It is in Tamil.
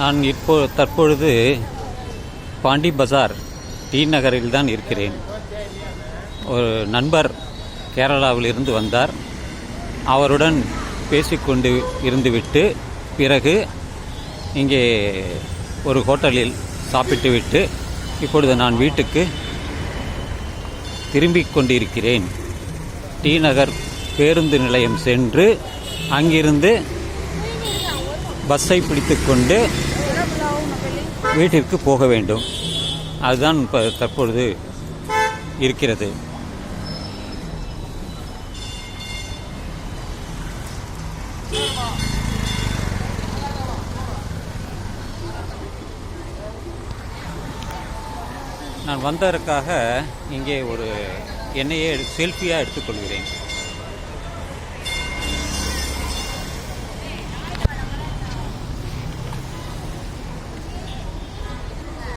நான் இப்போ தற்பொழுது பாண்டி பஜார் டி நகரில் தான் இருக்கிறேன். ஒரு நண்பர் கேரளாவிலிருந்து வந்தார். அவருடன் பேசிக்கொண்டு இருந்துவிட்டு பிறகு இங்கே ஒரு ஹோட்டலில் சாப்பிட்டுவிட்டு இப்பொழுது நான் வீட்டுக்கு திரும்பிக் கொண்டிருக்கிறேன். டி நகர் பேருந்து நிலையம் சென்று அங்கிருந்து பஸ்ஸை பிடித்துக்கொண்டு வீட்டிற்கு போக வேண்டும். அதுதான் இப்போ தற்பொழுது இருக்கிறது. நான் வந்ததற்காக இங்கே ஒரு என்னையே செல்ஃபியாக எடுத்துக்கொள்கிறேன்.